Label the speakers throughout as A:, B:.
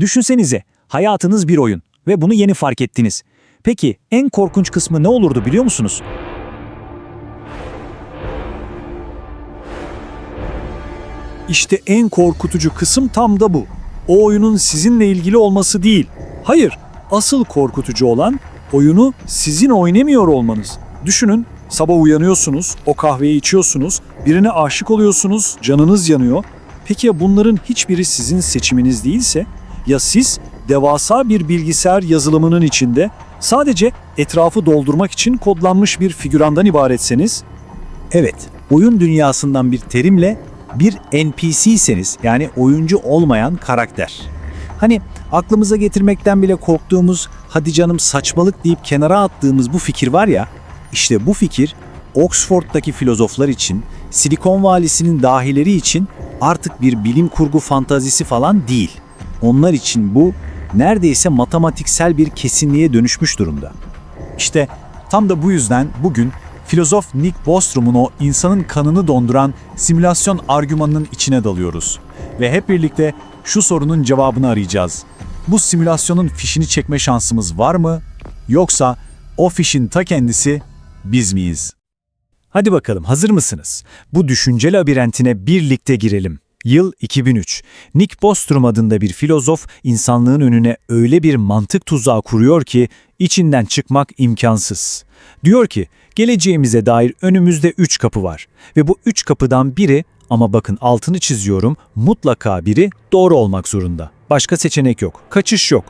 A: Düşünsenize, hayatınız bir oyun ve bunu yeni fark ettiniz. Peki en korkunç kısmı ne olurdu biliyor musunuz?
B: İşte en korkutucu kısım tam da bu. O oyunun sizinle ilgili olması değil. Hayır, asıl korkutucu olan oyunu sizin oynamıyor olmanız. Düşünün, sabah uyanıyorsunuz, o kahveyi içiyorsunuz, birine aşık oluyorsunuz, canınız yanıyor. Peki ya bunların hiçbiri sizin seçiminiz değilse? Ya siz devasa bir bilgisayar yazılımının içinde sadece etrafı doldurmak için kodlanmış bir figürandan ibaretseniz?
A: Evet, oyun dünyasından bir terimle bir NPC'seniz yani oyuncu olmayan karakter. Hani aklımıza getirmekten bile korktuğumuz hadi canım saçmalık deyip kenara attığımız bu fikir var ya, işte bu fikir Oxford'daki filozoflar için, Silikon Valisi'nin dahileri için artık bir bilim kurgu fantazisi falan değil. Onlar için bu neredeyse matematiksel bir kesinliğe dönüşmüş durumda.
B: İşte tam da bu yüzden bugün filozof Nick Bostrom'un o insanın kanını donduran simülasyon argümanının içine dalıyoruz. Ve hep birlikte şu sorunun cevabını arayacağız. Bu simülasyonun fişini çekme şansımız var mı? Yoksa o fişin ta kendisi biz miyiz?
A: Hadi bakalım hazır mısınız? Bu düşünce labirentine birlikte girelim. Yıl 2003. Nick Bostrom adında bir filozof insanlığın önüne öyle bir mantık tuzağı kuruyor ki içinden çıkmak imkansız. Diyor ki geleceğimize dair önümüzde üç kapı var ve bu üç kapıdan biri ama bakın altını çiziyorum mutlaka biri doğru olmak zorunda. Başka seçenek yok, kaçış yok.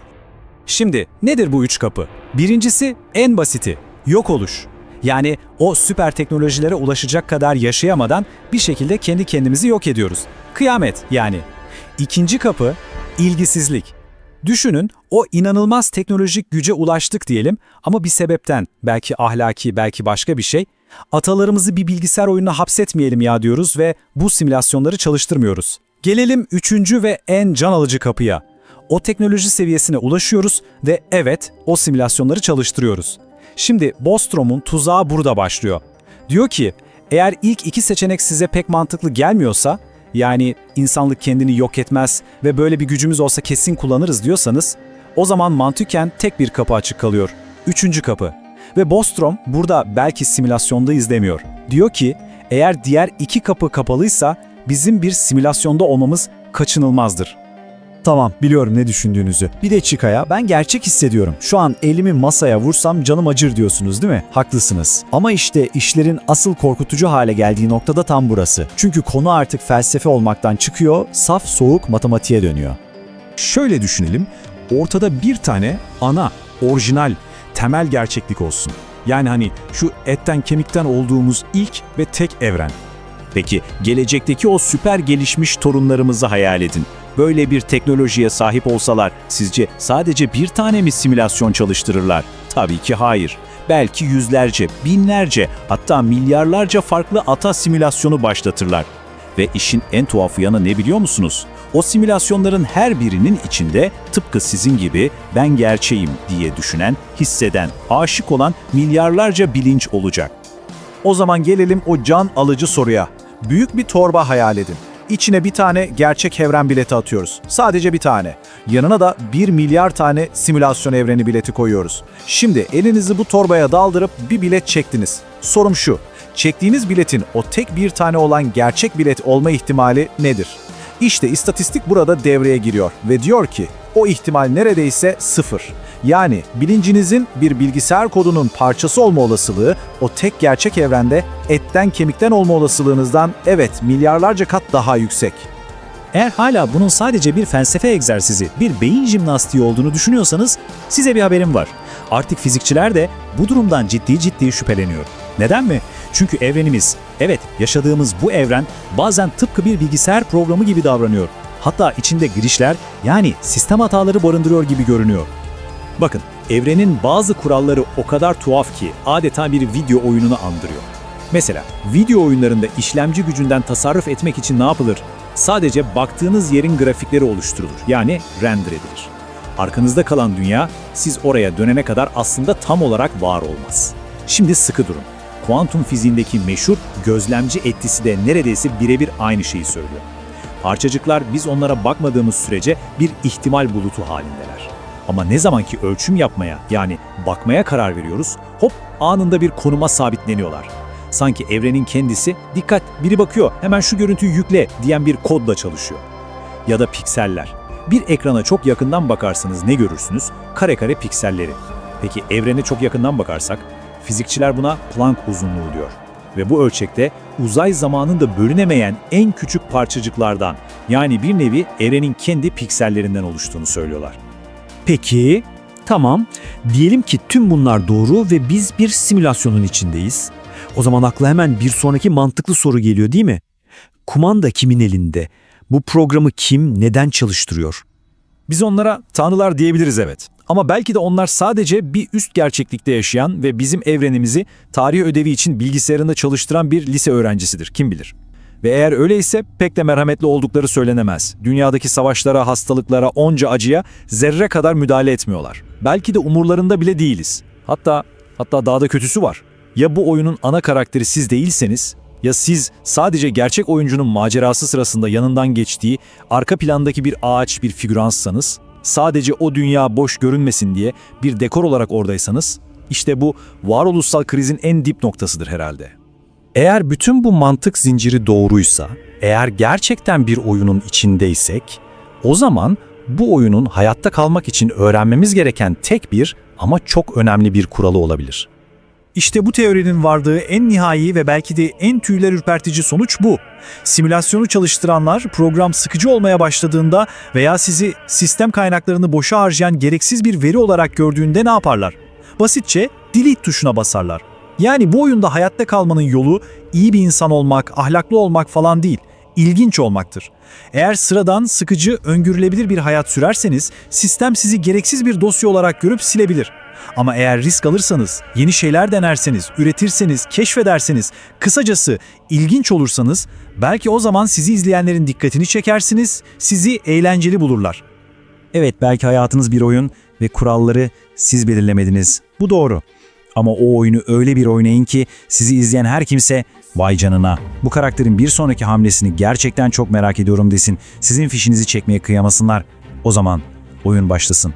A: Şimdi nedir bu üç kapı? Birincisi en basiti, yok oluş. Yani o süper teknolojilere ulaşacak kadar yaşayamadan bir şekilde kendi kendimizi yok ediyoruz. Kıyamet yani. İkinci kapı ilgisizlik. Düşünün o inanılmaz teknolojik güce ulaştık diyelim ama bir sebepten, belki ahlaki, belki başka bir şey, atalarımızı bir bilgisayar oyununa hapsetmeyelim ya diyoruz ve bu simülasyonları çalıştırmıyoruz. Gelelim üçüncü ve en can alıcı kapıya. O teknoloji seviyesine ulaşıyoruz ve evet o simülasyonları çalıştırıyoruz. Şimdi Bostrom'un tuzağı burada başlıyor. Diyor ki eğer ilk iki seçenek size pek mantıklı gelmiyorsa yani insanlık kendini yok etmez ve böyle bir gücümüz olsa kesin kullanırız diyorsanız o zaman mantıken tek bir kapı açık kalıyor. Üçüncü kapı. Ve Bostrom burada belki simülasyonda izlemiyor. Diyor ki eğer diğer iki kapı kapalıysa bizim bir simülasyonda olmamız kaçınılmazdır.
C: Tamam biliyorum ne düşündüğünüzü. Bir de Çika'ya ben gerçek hissediyorum. Şu an elimi masaya vursam canım acır diyorsunuz değil mi? Haklısınız. Ama işte işlerin asıl korkutucu hale geldiği noktada tam burası. Çünkü konu artık felsefe olmaktan çıkıyor, saf soğuk matematiğe dönüyor.
D: Şöyle düşünelim, ortada bir tane ana, orijinal, temel gerçeklik olsun. Yani hani şu etten kemikten olduğumuz ilk ve tek evren. Peki gelecekteki o süper gelişmiş torunlarımızı hayal edin. Böyle bir teknolojiye sahip olsalar sizce sadece bir tane mi simülasyon çalıştırırlar? Tabii ki hayır. Belki yüzlerce, binlerce hatta milyarlarca farklı ata simülasyonu başlatırlar. Ve işin en tuhaf yanı ne biliyor musunuz? O simülasyonların her birinin içinde tıpkı sizin gibi ben gerçeğim diye düşünen, hisseden, aşık olan milyarlarca bilinç olacak.
B: O zaman gelelim o can alıcı soruya. Büyük bir torba hayal edin. İçine bir tane gerçek evren bileti atıyoruz. Sadece bir tane. Yanına da 1 milyar tane simülasyon evreni bileti koyuyoruz. Şimdi elinizi bu torbaya daldırıp bir bilet çektiniz. Sorum şu. Çektiğiniz biletin o tek bir tane olan gerçek bilet olma ihtimali nedir? İşte istatistik burada devreye giriyor ve diyor ki o ihtimal neredeyse sıfır. Yani bilincinizin bir bilgisayar kodunun parçası olma olasılığı o tek gerçek evrende etten kemikten olma olasılığınızdan evet milyarlarca kat daha yüksek.
A: Eğer hala bunun sadece bir felsefe egzersizi, bir beyin jimnastiği olduğunu düşünüyorsanız size bir haberim var. Artık fizikçiler de bu durumdan ciddi ciddi şüpheleniyor. Neden mi? Çünkü evrenimiz, evet yaşadığımız bu evren bazen tıpkı bir bilgisayar programı gibi davranıyor. Hatta içinde girişler yani sistem hataları barındırıyor gibi görünüyor. Bakın, evrenin bazı kuralları o kadar tuhaf ki adeta bir video oyununu andırıyor. Mesela video oyunlarında işlemci gücünden tasarruf etmek için ne yapılır? Sadece baktığınız yerin grafikleri oluşturulur. Yani render edilir. Arkanızda kalan dünya siz oraya dönene kadar aslında tam olarak var olmaz. Şimdi sıkı durun. Kuantum fiziğindeki meşhur gözlemci etkisi de neredeyse birebir aynı şeyi söylüyor. Parçacıklar biz onlara bakmadığımız sürece bir ihtimal bulutu halindeler. Ama ne zamanki ölçüm yapmaya yani bakmaya karar veriyoruz, hop anında bir konuma sabitleniyorlar. Sanki evrenin kendisi dikkat biri bakıyor hemen şu görüntüyü yükle diyen bir kodla çalışıyor. Ya da pikseller. Bir ekrana çok yakından bakarsanız ne görürsünüz? Kare kare pikselleri. Peki evrene çok yakından bakarsak fizikçiler buna Planck uzunluğu diyor. Ve bu ölçekte uzay zamanında bölünemeyen en küçük parçacıklardan yani bir nevi evrenin kendi piksellerinden oluştuğunu söylüyorlar.
C: Peki, tamam. Diyelim ki tüm bunlar doğru ve biz bir simülasyonun içindeyiz. O zaman akla hemen bir sonraki mantıklı soru geliyor değil mi? Kumanda kimin elinde? Bu programı kim, neden çalıştırıyor?
A: Biz onlara tanrılar diyebiliriz evet. Ama belki de onlar sadece bir üst gerçeklikte yaşayan ve bizim evrenimizi tarih ödevi için bilgisayarında çalıştıran bir lise öğrencisidir kim bilir. Ve eğer öyleyse pek de merhametli oldukları söylenemez. Dünyadaki savaşlara, hastalıklara, onca acıya zerre kadar müdahale etmiyorlar. Belki de umurlarında bile değiliz. Hatta hatta daha da kötüsü var. Ya bu oyunun ana karakteri siz değilseniz ya siz sadece gerçek oyuncunun macerası sırasında yanından geçtiği arka plandaki bir ağaç, bir figüransanız, sadece o dünya boş görünmesin diye bir dekor olarak oradaysanız, işte bu varoluşsal krizin en dip noktasıdır herhalde.
B: Eğer bütün bu mantık zinciri doğruysa, eğer gerçekten bir oyunun içindeysek, o zaman bu oyunun hayatta kalmak için öğrenmemiz gereken tek bir ama çok önemli bir kuralı olabilir. İşte bu teorinin vardığı en nihai ve belki de en tüyler ürpertici sonuç bu. Simülasyonu çalıştıranlar program sıkıcı olmaya başladığında veya sizi sistem kaynaklarını boşa harcayan gereksiz bir veri olarak gördüğünde ne yaparlar? Basitçe delete tuşuna basarlar. Yani bu oyunda hayatta kalmanın yolu iyi bir insan olmak, ahlaklı olmak falan değil, ilginç olmaktır. Eğer sıradan, sıkıcı, öngörülebilir bir hayat sürerseniz sistem sizi gereksiz bir dosya olarak görüp silebilir. Ama eğer risk alırsanız, yeni şeyler denerseniz, üretirseniz, keşfederseniz, kısacası ilginç olursanız belki o zaman sizi izleyenlerin dikkatini çekersiniz, sizi eğlenceli bulurlar.
C: Evet belki hayatınız bir oyun ve kuralları siz belirlemediniz. Bu doğru. Ama o oyunu öyle bir oynayın ki sizi izleyen her kimse vay canına bu karakterin bir sonraki hamlesini gerçekten çok merak ediyorum desin. Sizin fişinizi çekmeye kıyamasınlar. O zaman oyun başlasın.